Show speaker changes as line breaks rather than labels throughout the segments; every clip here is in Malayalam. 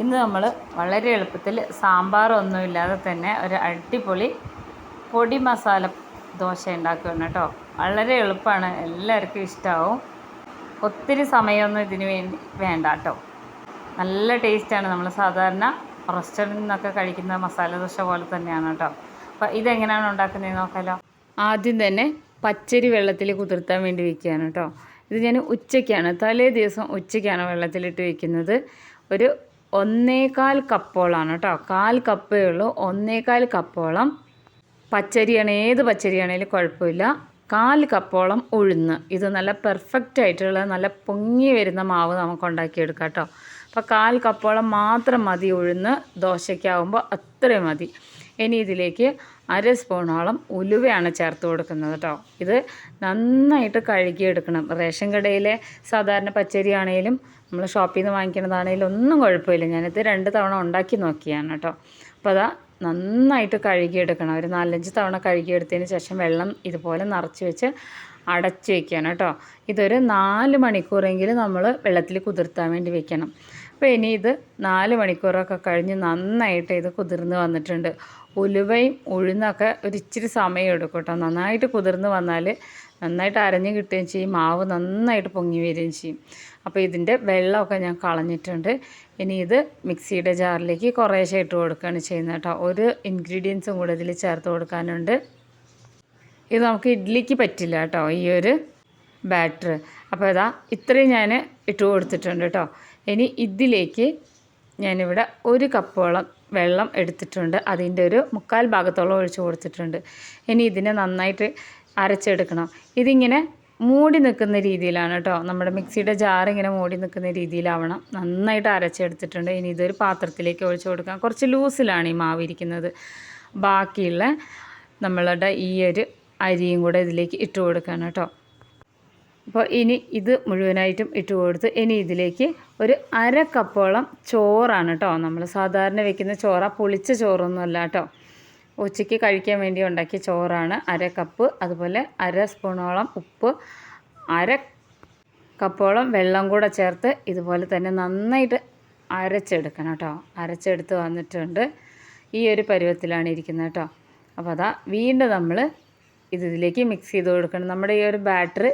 ഇന്ന് നമ്മൾ വളരെ എളുപ്പത്തിൽ സാമ്പാറൊന്നുമില്ലാതെ തന്നെ ഒരു അടിപൊളി പൊടി മസാല ദോശ ഉണ്ടാക്കുകയാണ് കേട്ടോ. വളരെ എളുപ്പമാണ് എല്ലാവർക്കും ഇഷ്ടമാവും ഒത്തിരി സമയമൊന്നും ഇതിന് വേണ്ടി വേണ്ട കേട്ടോ. നല്ല ടേസ്റ്റാണ് നമ്മൾ സാധാരണ റെസ്റ്റോറന്റിൽ നിന്നൊക്കെ കഴിക്കുന്ന മസാല ദോശ പോലെ തന്നെയാണ് കേട്ടോ. അപ്പോൾ ഇതെങ്ങനെയാണ് ഉണ്ടാക്കുന്നത് നോക്കാമല്ലോ ആദ്യം തന്നെ പച്ചരി വെള്ളത്തിൽ കുതിർത്താൻ വേണ്ടി വെക്കുകയാണ് കേട്ടോ. ഇത് ഞാൻ ഉച്ചയ്ക്കാണ് തലേ ദിവസം ഉച്ചയ്ക്കാണ് വെള്ളത്തിലിട്ട് വെക്കുന്നത്. ഒരു ഒന്നേകാൽ കപ്പോളാണ് കേട്ടോ. കാൽ കപ്പേ ഉള്ളൂ. ഒന്നേകാൽ കപ്പോളം. പച്ചരിയാണ്. ഏത് പച്ചരിയാണേലും കുഴപ്പമില്ല. കാൽ കപ്പോളം ഉഴുന്ന്. ഇത് നല്ല പെർഫെക്റ്റ് ആയിട്ടുള്ള നല്ല പൊങ്ങി വരുന്ന മാവ് നമുക്ക് ഉണ്ടാക്കിയെടുക്കാം കേട്ടോ. അപ്പോൾ കാൽ കപ്പോളം മാത്രം മതി ഉഴുന്ന്. ദോശയ്ക്കാവുമ്പോൾ അത്രയും മതി. ഇനി ഇതിലേക്ക് അര സ്പൂണോളം ഉലുവയാണ് ചേർത്ത് കൊടുക്കുന്നത് കേട്ടോ. ഇത് നന്നായിട്ട് കഴുകിയെടുക്കണം. റേഷൻ കടയിലെ സാധാരണ പച്ചരി ആണെങ്കിലും നമ്മൾ ഷോപ്പിൽ നിന്ന് വാങ്ങിക്കുന്നതാണെങ്കിലും ഒന്നും കുഴപ്പമില്ല. ഞാനിത് രണ്ട് തവണ ഉണ്ടാക്കി നോക്കിയാണ് കേട്ടോ. അപ്പോൾ അതാ നന്നായിട്ട് കഴുകിയെടുക്കണം. ഒരു നാലഞ്ച് തവണ കഴുകിയെടുത്തതിന് ശേഷം വെള്ളം ഇതുപോലെ നിറച്ച് വെച്ച് അടച്ച് വെക്കണം കേട്ടോ. ഇതൊരു നാല് മണിക്കൂറെങ്കിലും നമ്മൾ വെള്ളത്തിൽ കുതിർത്താൻ വേണ്ടി വെക്കണം. അപ്പോൾ ഇനി ഇത് നാല് മണിക്കൂറൊക്കെ കഴിഞ്ഞ് നന്നായിട്ട് ഇത് കുതിർന്ന് വന്നിട്ടുണ്ട്. ഉലുവയും ഉഴുന്നൊക്കെ ഒരു ഇച്ചിരി സമയം എടുക്കും കേട്ടോ. നന്നായിട്ട് കുതിർന്ന് വന്നാൽ നന്നായിട്ട് അരഞ്ഞ് കിട്ടുകയും ചെയ്യും. മാവ് നന്നായിട്ട് പൊങ്ങി വരികയും ചെയ്യും. അപ്പോൾ ഇതിന്റെ വെള്ളമൊക്കെ ഞാൻ കളഞ്ഞിട്ടുണ്ട്. ഇനി ഇത് മിക്സിയുടെ ജാറിലേക്ക് കുറേശ്ശെ ഇട്ട് കൊടുക്കുകയാണ് ചെയ്യുന്നത് കേട്ടോ. ഒരു ഇൻഗ്രീഡിയൻസും കൂടെ ഇതിൽ ചേർത്ത് കൊടുക്കാനുണ്ട്. ഇത് നമുക്ക് ഇഡ്ഡലിക്ക് പറ്റില്ല കേട്ടോ ഈ ഒരു ബാറ്റർ അപ്പോൾ ഇതാ ഇത്രയും ഞാൻ ഇട്ട് കൊടുത്തിട്ടുണ്ട് കേട്ടോ. ഇനി ഇതിലേക്ക് ഞാനിവിടെ ഒരു കപ്പോളം വെള്ളം എടുത്തിട്ടുണ്ട്. അതിന്റെ ഒരു മുക്കാൽ ഭാഗത്തോളം ഒഴിച്ചു കൊടുത്തിട്ടുണ്ട്. ഇനി ഇതിനെ നന്നായിട്ട് അരച്ചെടുക്കണം. ഇതിങ്ങനെ മൂടി നിൽക്കുന്ന രീതിയിലാണ് കേട്ടോ. നമ്മുടെ മിക്സിയുടെ ജാർ ഇങ്ങനെ മൂടി നിൽക്കുന്ന രീതിയിലാവണം. നന്നായിട്ട് അരച്ചെടുത്തിട്ടുണ്ട്. ഇനി ഇതൊരു പാത്രത്തിലേക്ക് ഒഴിച്ചു കൊടുക്കാം. കുറച്ച് ലൂസിലാണ് ഈ മാവ് ഇരിക്കുന്നത്. ബാക്കിയുള്ള നമ്മളുടെ ഈ ഒരു അരിയും കൂടെ ഇതിലേക്ക് ഇട്ട് കൊടുക്കണം കേട്ടോ. അപ്പോൾ ഇനി ഇത് മുഴുവനായിട്ടും ഇട്ട് കൊടുത്ത് ഇനി ഇതിലേക്ക് ഒരു അര കപ്പോളം ചോറാണ് കേട്ടോ. നമ്മൾ സാധാരണ വെക്കുന്ന ചോറ പുളിച്ച ചോറൊന്നുമല്ല കേട്ടോ. ഉച്ചയ്ക്ക് കഴിക്കാൻ വേണ്ടി ഉണ്ടാക്കിയ ചോറാണ് അര കപ്പ് അതുപോലെ അര സ്പൂണോളം ഉപ്പ് അര കപ്പോളം വെള്ളം കൂടെ ചേർത്ത് ഇതുപോലെ തന്നെ നന്നായിട്ട് അരച്ചെടുക്കണം കേട്ടോ. അരച്ചെടുത്ത് വന്നിട്ടുണ്ട്. ഈ ഒരു പരുവത്തിലാണ് ഇരിക്കുന്നത് കേട്ടോ. അപ്പോൾ അതാ വീണ്ടും നമ്മൾ ഇതിലേക്ക് മിക്സ് ചെയ്ത് കൊടുക്കണം. നമ്മുടെ ഈ ഒരു ബാറ്റർ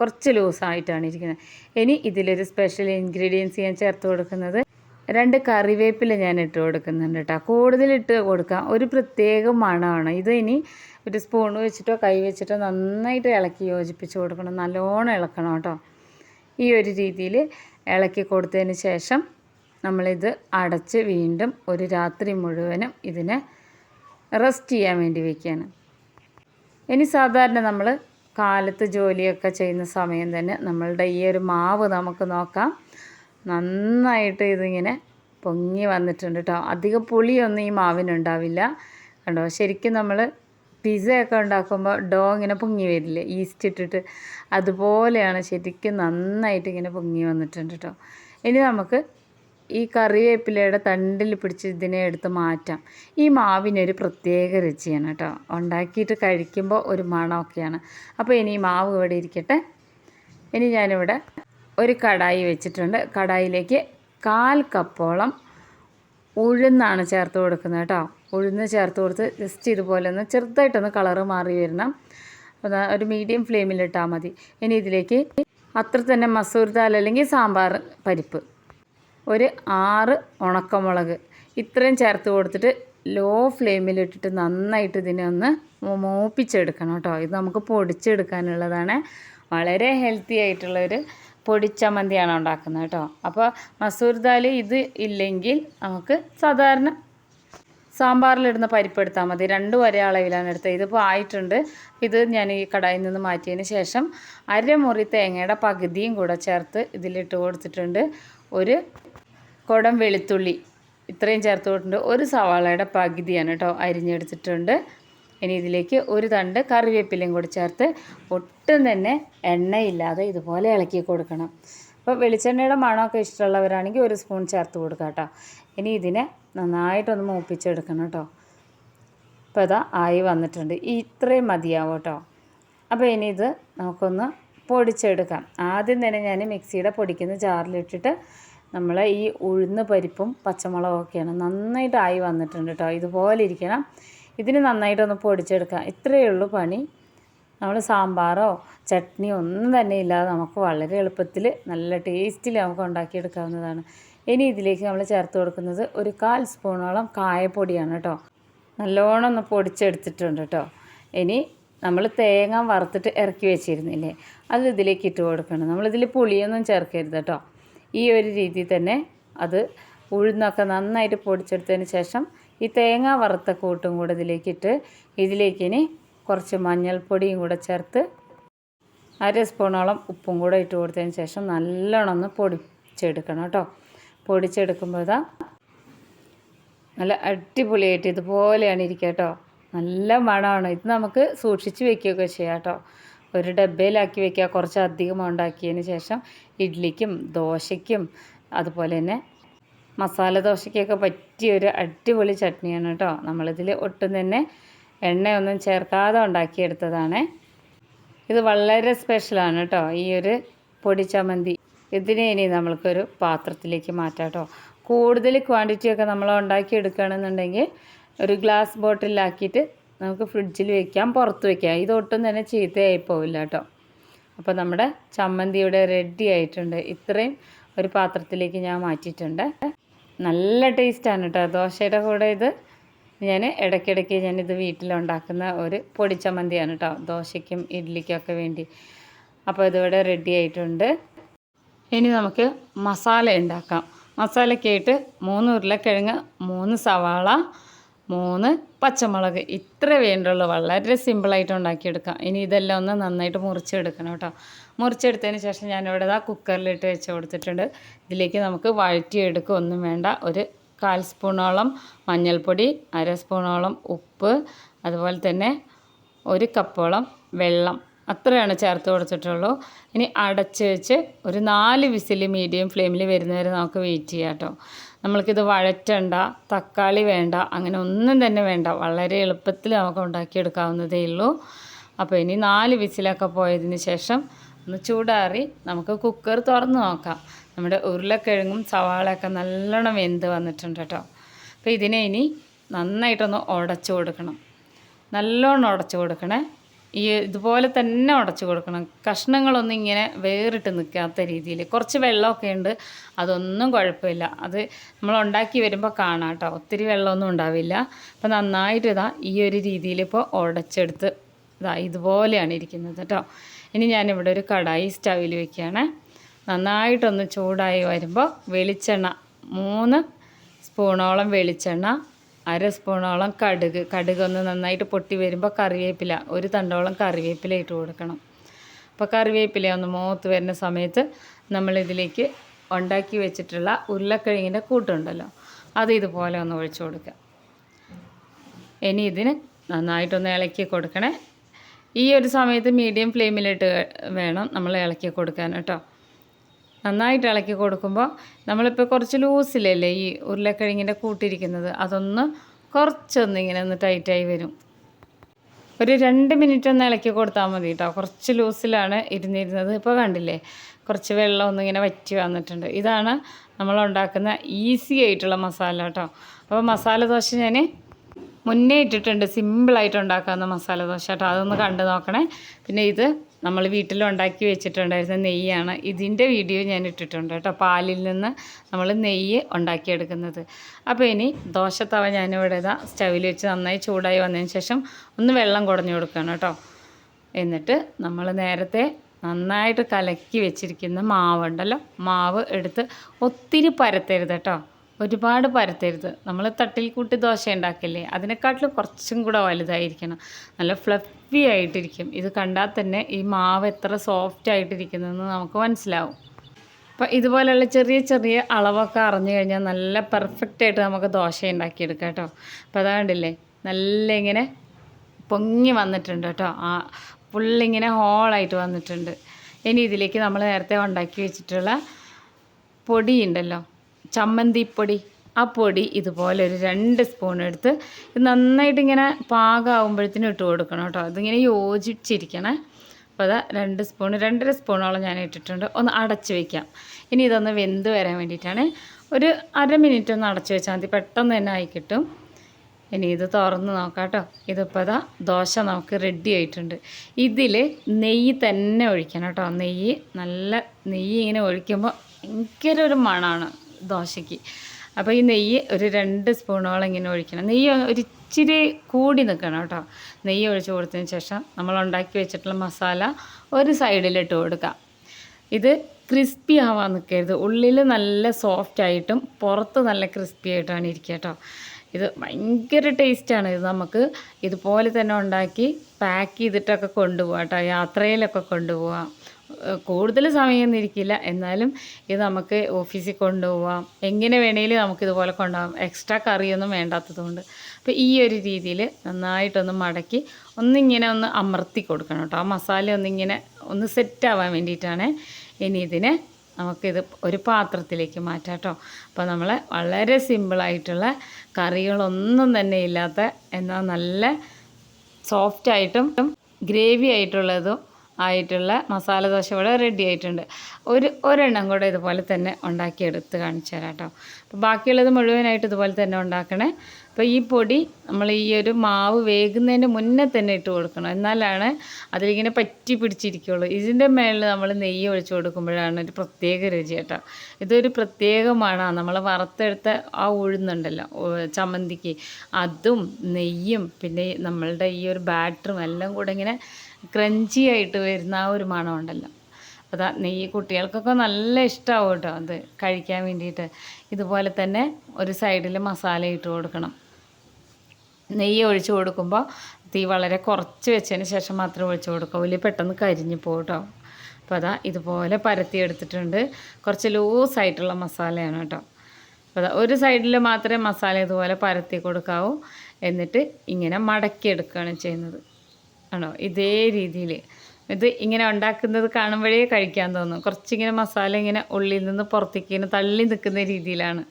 കുറച്ച് ലൂസായിട്ടാണ് ഇരിക്കുന്നത്. ഇനി ഇതിലൊരു സ്പെഷ്യൽ ഇൻഗ്രീഡിയൻസ് ഞാൻ ചേർത്ത് കൊടുക്കുന്നത് രണ്ട് കറിവേപ്പില ഞാൻ ഇട്ട് കൊടുക്കുന്നുണ്ട് കേട്ടോ. കൂടുതൽ ഇട്ട് കൊടുക്കാം. ഒരു പ്രത്യേക മണമാണ്. ഇത് ഇനി ഒരു സ്പൂൺ വെച്ചിട്ടോ കൈ വെച്ചിട്ടോ നന്നായിട്ട് ഇളക്കി യോജിപ്പിച്ച് കൊടുക്കണം. നല്ലോണം ഇളക്കണം കേട്ടോ. ഈ ഒരു രീതിയിൽ ഇളക്കി കൊടുത്തതിന് ശേഷം നമ്മളിത് അടച്ച് വീണ്ടും ഒരു രാത്രി മുഴുവനും ഇതിനെ റെസ്റ്റ് ചെയ്യാൻ വേണ്ടി വയ്ക്കുകയാണ് ഇനി സാധാരണ നമ്മൾ കാലത്ത് ജോലിയൊക്കെ ചെയ്യുന്ന സമയം തന്നെ നമ്മളുടെ ഈ ഒരു മാവ് നമുക്ക് നോക്കാം. നന്നായിട്ട് ഇതിങ്ങനെ പൊങ്ങി വന്നിട്ടുണ്ട് കേട്ടോ അധികം പുളിയൊന്നും ഈ മാവിനുണ്ടാവില്ല കണ്ടോ? ശരിക്കും നമ്മൾ പിസയൊക്കെ ഉണ്ടാക്കുമ്പോൾ ഡോ ഇങ്ങനെ പൊങ്ങി വരില്ലേ? ഈസ്റ്റ് ഇട്ടിട്ട് അതുപോലെയാണ് ശരിക്കും നന്നായിട്ട് ഇങ്ങനെ പൊങ്ങി വന്നിട്ടുണ്ട് കേട്ടോ ഇനി നമുക്ക് ഈ കറിവേപ്പിലയുടെ തണ്ടിൽ പിടിച്ച് ഇതിനെ എടുത്ത് മാറ്റാം. ഈ മാവിനൊരു പ്രത്യേക രുചിയാണ് കേട്ടോ. ഉണ്ടാക്കിയിട്ട് കഴിക്കുമ്പോൾ ഒരു മണമൊക്കെയാണ്. അപ്പോൾ ഇനി ഈ മാവ് ഇവിടെ ഇരിക്കട്ടെ. ഇനി ഞാനിവിടെ ഒരു കടായി വെച്ചിട്ടുണ്ട്. കടായിലേക്ക് കാൽ കപ്പോളം ഉഴുന്നാണ് ചേർത്ത് കൊടുക്കുന്നത് കേട്ടോ. ഉഴുന്ന് ചേർത്ത് കൊടുത്ത് ജസ്റ്റ് ഇതുപോലെ ഒന്ന് ചെറുതായിട്ടൊന്ന് കളറ് മാറി വരണം. ഒരു മീഡിയം ഫ്ലെയിമിലിട്ടാൽ മതി. ഇനി ഇതിലേക്ക് അത്ര തന്നെ മസൂർ ദാൽ അല്ലെങ്കിൽ സാമ്പാർ പരിപ്പ്. ഒരു ആറ് ഉണക്കമുളക്. ഇത്രയും ചേർത്ത് കൊടുത്തിട്ട് ലോ ഫ്ലെയിമിലിട്ടിട്ട് നന്നായിട്ട് ഇതിനെ ഒന്ന് മൂപ്പിച്ചെടുക്കണം കേട്ടോ. ഇത് നമുക്ക് പൊടിച്ചെടുക്കാനുള്ളതാണ്. വളരെ ഹെൽത്തി ആയിട്ടുള്ളൊരു പൊടിച്ചമന്തിയാണ് ഉണ്ടാക്കുന്നത് കേട്ടോ. അപ്പോൾ മസൂർ ദാൽ ഇത് ഇല്ലെങ്കിൽ നമുക്ക് സാധാരണ സാമ്പാറിലിടുന്ന പരിപ്പ് എടുത്താൽ മതി. രണ്ട് ഒരേ അളവിലാണ് എടുത്തത്. ഇതിപ്പോൾ ആയിട്ടുണ്ട്. ഇത് ഞാൻ ഈ കടായിൽ നിന്ന് മാറ്റിയതിന് ശേഷം അരമുറി തേങ്ങയുടെ പകുതിയും കൂടെ ചേർത്ത് ഇതിലിട്ട് കൊടുത്തിട്ടുണ്ട്. ഒരു കുടം വെളുത്തുള്ളി ഇത്രയും ചേർത്ത് കൊടുത്തിട്ടുണ്ട് ഒരു സവാളയുടെ പകുതിയാണ് കേട്ടോ അരിഞ്ഞെടുത്തിട്ടുണ്ട്. ഇനി ഇതിലേക്ക് ഒരു തണ്ട് കറിവേപ്പിലയും കൂടി ചേർത്ത് ഒട്ടും തന്നെ എണ്ണയില്ലാതെ ഇതുപോലെ ഇളക്കി കൊടുക്കണം. അപ്പോൾ വെളിച്ചെണ്ണയുടെ മണമൊക്കെ ഇഷ്ടമുള്ളവരാണെങ്കിൽ ഒരു സ്പൂൺ ചേർത്ത് കൊടുക്കാം കേട്ടോ. ഇനി ഇതിനെ നന്നായിട്ടൊന്ന് മൂപ്പിച്ചെടുക്കണം കേട്ടോ. അപ്പോൾ ഇതാ ആയി വന്നിട്ടുണ്ട്. ഇത്രയും മതിയാവും കേട്ടോ. അപ്പോൾ ഇനി ഇത് നമുക്കൊന്ന് പൊടിച്ചെടുക്കാം. ആദ്യം തന്നെ ഞാൻ മിക്സിയുടെ പൊടിക്കുന്ന ജാറിലിട്ടിട്ട് നമ്മളെ ഈ ഉഴുന്ന് പരിപ്പും പച്ചമുളകും ഒക്കെയാണ് നന്നായിട്ട് ആയി വന്നിട്ടുണ്ട് കേട്ടോ ഇതുപോലെ ഇരിക്കണം. ഇതിന് നന്നായിട്ടൊന്ന് പൊടിച്ചെടുക്കാം. ഇത്രയേ ഉള്ളൂ പണി. നമ്മൾ സാമ്പാറോ ചട്നിയോ ഒന്നും തന്നെ ഇല്ലാതെ നമുക്ക് വളരെ എളുപ്പത്തിൽ നല്ല ടേസ്റ്റിൽ നമുക്ക് ഉണ്ടാക്കിയെടുക്കാവുന്നതാണ്. ഇനി ഇതിലേക്ക് നമ്മൾ ചേർത്ത് കൊടുക്കുന്നത് ഒരു കാൽ സ്പൂണോളം കായപ്പൊടിയാണ് കേട്ടോ നല്ലോണം ഒന്ന് പൊടിച്ചെടുത്തിട്ടുണ്ട് കേട്ടോ ഇനി നമ്മൾ തേങ്ങ വറുത്തിട്ട് ഇറക്കി വെച്ചിരുന്നില്ലേ? അത് ഇതിലേക്ക് ഇട്ട് കൊടുക്കണം. നമ്മളിതിൽ പുളിയൊന്നും ചേർക്കരുത് കേട്ടോ ഈ ഒരു രീതിയിൽ തന്നെ അത് ഉഴുന്നൊക്കെ നന്നായിട്ട് പൊടിച്ചെടുത്തതിന് ശേഷം ഈ തേങ്ങ വറുത്ത കൂട്ടും കൂടെ ഇതിലേക്കിട്ട് ഇതിലേക്കിനി കുറച്ച് മഞ്ഞൾപ്പൊടിയും കൂടെ ചേർത്ത് അര സ്പൂണോളം ഉപ്പും കൂടെ ഇട്ട് കൊടുത്തതിന് ശേഷം നല്ലോണം ഒന്ന് പൊടിച്ചെടുക്കണം കേട്ടോ. പൊടിച്ചെടുക്കുമ്പോൾ ഇതാ നല്ല അടിപൊളിയായിട്ട് ഇതുപോലെയാണ് ഇരിക്കുക കേട്ടോ. നല്ല മണമാണ്. ഇത് നമുക്ക് സൂക്ഷിച്ച് വെക്കുകയൊക്കെ ചെയ്യാം കേട്ടോ. ഒരു ഡബ്ബയിലാക്കി വെക്കുക. കുറച്ച് അധികം ഉണ്ടാക്കിയതിന് ശേഷം ഇഡ്ലിക്കും ദോശയ്ക്കും അതുപോലെ തന്നെ മസാല ദോശയ്ക്കൊക്കെ പറ്റിയ ഒരു അടിപൊളി ചട്നിയാണ് കേട്ടോ. നമ്മളിതിൽ ഒട്ടും തന്നെ എണ്ണയൊന്നും ചേർക്കാതെ ഉണ്ടാക്കിയെടുത്തതാണ്. ഇത് വളരെ സ്പെഷ്യലാണ് കേട്ടോ. ഈ ഒരു പൊടി ചമ്മന്തി. ഇതിനെ ഇനി നമ്മൾക്കൊരു പാത്രത്തിലേക്ക് മാറ്റാം കേട്ടോ. കൂടുതൽ ക്വാണ്ടിറ്റിയൊക്കെ നമ്മൾ ഉണ്ടാക്കി എടുക്കുകയാണെന്നുണ്ടെങ്കിൽ ഒരു ഗ്ലാസ് ബോട്ടിലാക്കിയിട്ട് നമുക്ക് ഫ്രിഡ്ജിൽ വെക്കാം പുറത്ത് വെക്കാം. ഇതൊട്ടും തന്നെ ചീത്തയായി പോവില്ല കേട്ടോ. അപ്പോൾ നമ്മുടെ ചമ്മന്തി ഇവിടെ റെഡി ആയിട്ടുണ്ട്. ഇത്രയും ഒരു പാത്രത്തിലേക്ക് ഞാൻ മാറ്റിയിട്ടുണ്ട്. നല്ല ടേസ്റ്റാണ് കേട്ടോ. ദോശയുടെ കൂടെ ഇത് ഞാൻ ഇടയ്ക്കിടയ്ക്ക് ഞാനിത് വീട്ടിലുണ്ടാക്കുന്ന ഒരു പൊടിച്ചമ്മന്തിയാണ് കേട്ടോ. ദോശയ്ക്കും ഇഡ്ഡലിക്കൊക്കെ വേണ്ടി. അപ്പോൾ ഇതിവിടെ റെഡി ആയിട്ടുണ്ട്. ഇനി നമുക്ക് മസാല ഉണ്ടാക്കാം. മസാലയ്ക്കായിട്ട് മൂന്ന് ഉരുളക്കിഴങ്ങ് മൂന്ന് സവാള മൂന്ന് പച്ചമുളക്. ഇത്ര വേണ്ടുള്ളൂ. വളരെ സിമ്പിളായിട്ട് ഉണ്ടാക്കിയെടുക്കാം. ഇനി ഇതെല്ലാം ഒന്ന് നന്നായിട്ട് മുറിച്ചെടുക്കണം കേട്ടോ. മുറിച്ചെടുത്തതിന് ശേഷം ഞാനിവിടെ ആ കുക്കറിലിട്ട് വെച്ച് കൊടുത്തിട്ടുണ്ട്. ഇതിലേക്ക് നമുക്ക് വഴറ്റിയെടുക്കുക. ഒന്നും വേണ്ട. ഒരു കാൽ സ്പൂണോളം മഞ്ഞൾപ്പൊടി അര സ്പൂണോളം ഉപ്പ് അതുപോലെ തന്നെ ഒരു കപ്പോളം വെള്ളം. അത്രയാണ് ചേർത്ത് കൊടുത്തിട്ടുള്ളൂ. ഇനി അടച്ച് വെച്ച് ഒരു നാല് വിസിൽ മീഡിയം ഫ്ലെയിമിൽ വരുന്നവരെ നമുക്ക് വെയിറ്റ് ചെയ്യാം കേട്ടോ. നമ്മൾക്കിത് വഴറ്റണ്ട തക്കാളി വേണ്ട അങ്ങനെ ഒന്നും തന്നെ വേണ്ട. വളരെ എളുപ്പത്തിൽ നമുക്ക് ഉണ്ടാക്കിയെടുക്കാവുന്നതേ ഉള്ളൂ. അപ്പോൾ ഇനി നാല് വിസിലൊക്കെ പോയതിന് ശേഷം ഒന്ന് ചൂടാറി നമുക്ക് കുക്കർ തുറന്ന് നോക്കാം. നമ്മുടെ ഉരുളക്കിഴങ്ങും സവാളയൊക്കെ നല്ലോണം വെന്ത് വന്നിട്ടുണ്ട് കേട്ടോ. അപ്പോൾ ഇതിനെ ഇനി നന്നായിട്ടൊന്ന് ഉടച്ചു കൊടുക്കണം. നല്ലോണം ഉടച്ചു കൊടുക്കണേ. ഈ ഇതുപോലെ തന്നെ ഉടച്ചു കൊടുക്കണം. കഷ്ണങ്ങളൊന്നും ഇങ്ങനെ വേറിട്ട് നിൽക്കാത്ത രീതിയിൽ. കുറച്ച് വെള്ളമൊക്കെ ഉണ്ട്. അതൊന്നും കുഴപ്പമില്ല. അത് നമ്മൾ ഉണ്ടാക്കി വരുമ്പോൾ കാണാം കേട്ടോ. ഒത്തിരി വെള്ളമൊന്നും ഉണ്ടാവില്ല. അപ്പോൾ നന്നായിട്ട് ഇതാ ഈ ഒരു രീതിയിൽ ഇപ്പോൾ ഉടച്ചെടുത്ത് ഇതാ ഇതുപോലെയാണ് ഇരിക്കുന്നത് കേട്ടോ. ഇനി ഞാനിവിടെ ഒരു കടായി സ്റ്റവിൽ വെക്കുകയാണ്. നന്നായിട്ടൊന്ന് ചൂടായി വരുമ്പോൾ വെളിച്ചെണ്ണ മൂന്ന് സ്പൂണോളം വെളിച്ചെണ്ണ അര സ്പൂണോളം കടുക്. കടുക് ഒന്ന് നന്നായിട്ട് പൊട്ടി വരുമ്പോൾ കറിവേപ്പില ഒരു തണ്ടോളം കറിവേപ്പില ഇട്ട് കൊടുക്കണം. അപ്പോൾ കറിവേപ്പില ഒന്ന് മോത്ത് വരുന്ന സമയത്ത് നമ്മളിതിലേക്ക് ഉണ്ടാക്കി വെച്ചിട്ടുള്ള ഉരുളക്കിഴങ്ങിന്റെ കൂട്ടുണ്ടല്ലോ അത് ഇതുപോലെ ഒന്ന് ഒഴിച്ചു കൊടുക്കുക. ഇനി ഇതിന് നന്നായിട്ടൊന്ന് ഇളക്കി കൊടുക്കണേ. ഈ ഒരു സമയത്ത് മീഡിയം ഫ്ലെയിമിലിട്ട് വേണം നമ്മൾ ഇളക്കി കൊടുക്കാൻ കേട്ടോ. നന്നായിട്ട് ഇളക്കി കൊടുക്കുമ്പോൾ നമ്മളിപ്പോൾ കുറച്ച് ലൂസിലല്ലേ ഈ ഉരുളക്കിഴങ്ങിന്റെ കൂട്ടിരിക്കുന്നത്? അതൊന്ന് കുറച്ചൊന്ന് ഇങ്ങനെ ഒന്ന് ടൈറ്റായി വരും. ഒരു രണ്ട് മിനിറ്റ് ഒന്ന് ഇളക്കി കൊടുത്താൽ മതി കേട്ടോ കുറച്ച് ലൂസിലാണ് ഇരുന്നിരുന്നത്. ഇപ്പോൾ കണ്ടില്ലേ? കുറച്ച് വെള്ളം ഒന്നിങ്ങനെ വറ്റി വന്നിട്ടുണ്ട്. ഇതാണ് നമ്മൾ ഉണ്ടാക്കുന്ന ഈസി ആയിട്ടുള്ള മസാല കേട്ടോ അപ്പോൾ മസാല ദോശ ഞാൻ മുന്നേ ഇട്ടിട്ടുണ്ട്. സിമ്പിളായിട്ട് ഉണ്ടാക്കാവുന്ന മസാല ദോശ കേട്ടോ അതൊന്ന് കണ്ടു നോക്കണേ. പിന്നെ ഇത് നമ്മൾ വീട്ടിൽ ഉണ്ടാക്കി വെച്ചിട്ടുണ്ടായിരുന്ന നെയ്യാണ് ഇതിന്റെ വീഡിയോ ഞാൻ ഇട്ടിട്ടുണ്ട് കേട്ടോ. പാലിൽ നിന്ന് നമ്മൾ നെയ്യ് ഉണ്ടാക്കിയെടുക്കുന്നത്. അപ്പോൾ ഇനി ദോശത്തവ ഞാനിവിടെ ഇതാ സ്റ്റവിൽ വെച്ച് നന്നായി ചൂടായി വന്നതിന് ശേഷം ഒന്ന് വെള്ളം കുടഞ്ഞു കൊടുക്കണം കേട്ടോ. എന്നിട്ട് നമ്മൾ നേരത്തെ നന്നായിട്ട് കലക്കി വെച്ചിരിക്കുന്ന മാവുണ്ടല്ലോ. മാവ് എടുത്ത് ഒത്തിരി പരത്തരുത് കേട്ടോ. ഒരുപാട് പരത്തരുത്. നമ്മൾ തട്ടിൽ കൂട്ടി ദോശ ഉണ്ടാക്കില്ലേ? അതിനെക്കാട്ടിലും കുറച്ചും കൂടെ വലുതായിരിക്കണം. നല്ല ഫ്ലഫി ആയിട്ടിരിക്കും. ഇത് കണ്ടാൽ തന്നെ ഈ മാവ് എത്ര സോഫ്റ്റ് ആയിട്ടിരിക്കുന്നതെന്ന് നമുക്ക് മനസ്സിലാവും. അപ്പോൾ ഇതുപോലെയുള്ള ചെറിയ ചെറിയ അളവൊക്കെ അറിഞ്ഞു കഴിഞ്ഞാൽ നല്ല പെർഫെക്റ്റ് ആയിട്ട് നമുക്ക് ദോശ ഉണ്ടാക്കിയെടുക്കാം കേട്ടോ. അപ്പോൾ അതാ കണ്ടില്ലേ നല്ല ഇങ്ങനെ പൊങ്ങി വന്നിട്ടുണ്ട് കേട്ടോ. ആ ഫുള്ളിങ്ങനെ ഹോളായിട്ട് വന്നിട്ടുണ്ട്. ഇനി ഇതിലേക്ക് നമ്മൾ നേരത്തെ ഉണ്ടാക്കി വെച്ചിട്ടുള്ള പൊടിയുണ്ടല്ലോ ചമ്മന്തിപ്പൊടി. ആ പൊടി ഇതുപോലെ ഒരു രണ്ട് സ്പൂൺ എടുത്ത് ഇത് നന്നായിട്ട് ഇങ്ങനെ പാകമാകുമ്പോഴത്തേനും ഇട്ട് കൊടുക്കണം കേട്ടോ. അതിങ്ങനെ യോജിച്ചിരിക്കണേ. അപ്പോൾ അതാ രണ്ട് സ്പൂൺ രണ്ടര സ്പൂണോളം ഞാൻ ഇട്ടിട്ടുണ്ട്. ഒന്ന് അടച്ച് വയ്ക്കാം ഇനി ഇതൊന്ന് വെന്ത് വരാൻ വേണ്ടിയിട്ടാണ്. ഒരു അര മിനിറ്റ് ഒന്ന് അടച്ച് വെച്ചാൽ മതി. പെട്ടെന്ന് തന്നെ ആയി കിട്ടും. ഇനി ഇത് തുറന്ന് നോക്കാം കേട്ടോ. ഇതിപ്പോൾ ഇതാ ദോശ നമുക്ക് റെഡി ആയിട്ടുണ്ട്. ഇതിൽ നെയ്യ് തന്നെ ഒഴിക്കണം കേട്ടോ. നെയ്യ് നല്ല നെയ്യ് ഇങ്ങനെ ഒഴിക്കുമ്പോൾ ഭയങ്കര ഒരു മണമാണ് ദോശയ്ക്ക്. അപ്പോൾ ഈ നെയ്യ് ഒരു രണ്ട് സ്പൂണോളം ഇങ്ങനെ ഒഴിക്കണം. നെയ്യ് ഒരു ഇച്ചിരി കൂടി നിൽക്കണം കേട്ടോ. നെയ്യ് ഒഴിച്ച് കൊടുത്തതിന് ശേഷം നമ്മൾ ഉണ്ടാക്കി വെച്ചിട്ടുള്ള മസാല ഒരു സൈഡിലിട്ട് കൊടുക്കാം. ഇത് ക്രിസ്പി ആവാൻ നിൽക്കരുത് ഉള്ളിൽ നല്ല സോഫ്റ്റ് ആയിട്ടും പുറത്ത് നല്ല ക്രിസ്പി ആയിട്ടാണ് ഇരിക്കുക കേട്ടോ. ഇത് ഭയങ്കര ടേസ്റ്റാണ് ഇത് നമുക്ക് ഇതുപോലെ തന്നെ ഉണ്ടാക്കി പാക്ക് ചെയ്തിട്ടൊക്കെ കൊണ്ടുപോകാം കേട്ടോ. യാത്രയിലൊക്കെ കൊണ്ടുപോകാം കൂടുതൽ സമയമൊന്നും ഇരിക്കില്ല. എന്നാലും ഇത് നമുക്ക് ഓഫീസിൽ കൊണ്ടുപോവാം. എങ്ങനെ വേണേലും നമുക്ക് ഇതുപോലെ കൊണ്ടുപോകാം എക്സ്ട്രാ കറിയൊന്നും വേണ്ടാത്തതുകൊണ്ട് അപ്പോൾ ഈ ഒരു രീതിയിൽ നന്നായിട്ടൊന്ന് മടക്കി ഒന്നിങ്ങനെ ഒന്ന് അമർത്തി കൊടുക്കണം കേട്ടോ. ആ മസാല ഒന്നിങ്ങനെ ഒന്ന് സെറ്റാവാൻ വേണ്ടിയിട്ടാണ് ഇനി ഇതിനെ നമുക്കിത് ഒരു പാത്രത്തിലേക്ക് മാറ്റാം കേട്ടോ. അപ്പോൾ നമ്മൾ വളരെ സിമ്പിളായിട്ടുള്ള കറികളൊന്നും തന്നെ ഇല്ലാത്ത എന്നാൽ നല്ല സോഫ്റ്റായിട്ടും ഗ്രേവി ആയിട്ടുള്ളതും ആയിട്ടുള്ള മസാല ദോശ ഇവിടെ റെഡി ആയിട്ടുണ്ട്. ഒരു ഒരെണ്ണം കൂടെ ഇതുപോലെ തന്നെ ഉണ്ടാക്കിയെടുത്ത് കാണിച്ചു തരാം കേട്ടോ. അപ്പോൾ ബാക്കിയുള്ളത് മുഴുവനായിട്ട് ഇതുപോലെ തന്നെ ഉണ്ടാക്കണേ. അപ്പോൾ ഈ പൊടി നമ്മൾ ഈ ഒരു മാവ് വേകുന്നതിന് മുന്നേ തന്നെ ഇട്ട് കൊടുക്കണം. എന്നാലാണ് അതിലിങ്ങനെ പറ്റി പിടിച്ചിരിക്കുള്ളൂ. ഇതിന്റെ മേളിൽ നമ്മൾ നെയ്യ് ഒഴിച്ചു കൊടുക്കുമ്പോഴാണ് ഒരു പ്രത്യേക രുചി കേട്ടോ. ഇതൊരു പ്രത്യേകമാണ്. നമ്മൾ വറുത്തെടുത്ത ആ ഉഴുന്നുണ്ടല്ലോ ചമ്മന്തിക്ക്. അതും നെയ്യും പിന്നെ നമ്മളുടെ ഈ ഒരു ബാറ്ററും എല്ലാം കൂടെ ഇങ്ങനെ ക്രഞ്ചി ആയിട്ട് വരുന്ന ആ ഒരു മണം ഉണ്ടല്ലോ. അതാ നെയ്യ് കുട്ടികൾക്കൊക്കെ നല്ല ഇഷ്ടമാവും കേട്ടോ അത് കഴിക്കാൻ വേണ്ടിയിട്ട്. ഇതുപോലെ തന്നെ ഒരു സൈഡിൽ മസാല ഇട്ട് കൊടുക്കണം. നെയ്യ് ഒഴിച്ച് കൊടുക്കുമ്പോൾ തീ വളരെ കുറച്ച് വെച്ചതിന് ശേഷം മാത്രമേ ഒഴിച്ച് കൊടുക്കാവൂ ഇല്ലെങ്കിൽ പെട്ടെന്ന് കരിഞ്ഞു പോകും കേട്ടോ. അപ്പോൾ അതാ ഇതുപോലെ പരത്തി എടുത്തിട്ടുണ്ട്. കുറച്ച് ലൂസായിട്ടുള്ള മസാലയാണ് കേട്ടോ. അപ്പോൾ അതാ ഒരു സൈഡിൽ മാത്രമേ മസാല ഇതുപോലെ പരത്തി കൊടുക്കാവൂ. എന്നിട്ട് ഇങ്ങനെ മടക്കി എടുക്കുകയാണ് ചെയ്യുന്നത്. ആണോ? ഇതേ രീതിയിൽ ഇത് ഇങ്ങനെ ഉണ്ടാക്കുന്നത് കാണുമ്പോഴേ കഴിക്കാൻ തോന്നും. കുറച്ചിങ്ങനെ മസാല ഇങ്ങനെ ഉള്ളിൽ നിന്ന് പുറത്തേക്ക് ഇങ്ങനെ തള്ളി നിൽക്കുന്ന രീതിയിലാണ്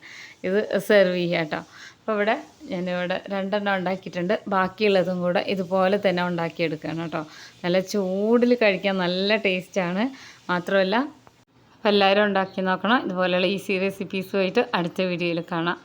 ഇത് സെർവ് ചെയ്യുക കേട്ടോ. അപ്പോൾ ഇവിടെ ഞാനിവിടെ രണ്ടെണ്ണം ഉണ്ടാക്കിയിട്ടുണ്ട്. ബാക്കിയുള്ളതും കൂടെ ഇതുപോലെ തന്നെ ഉണ്ടാക്കിയെടുക്കുകയാണ് കേട്ടോ. നല്ല ചൂടിൽ കഴിക്കാൻ നല്ല ടേസ്റ്റാണ് മാത്രമല്ല എല്ലാവരും ഉണ്ടാക്കി നോക്കണം. ഇതുപോലെയുള്ള ഈസി റെസിപ്പീസുമായിട്ട് അടുത്ത വീഡിയോയിൽ കാണാം.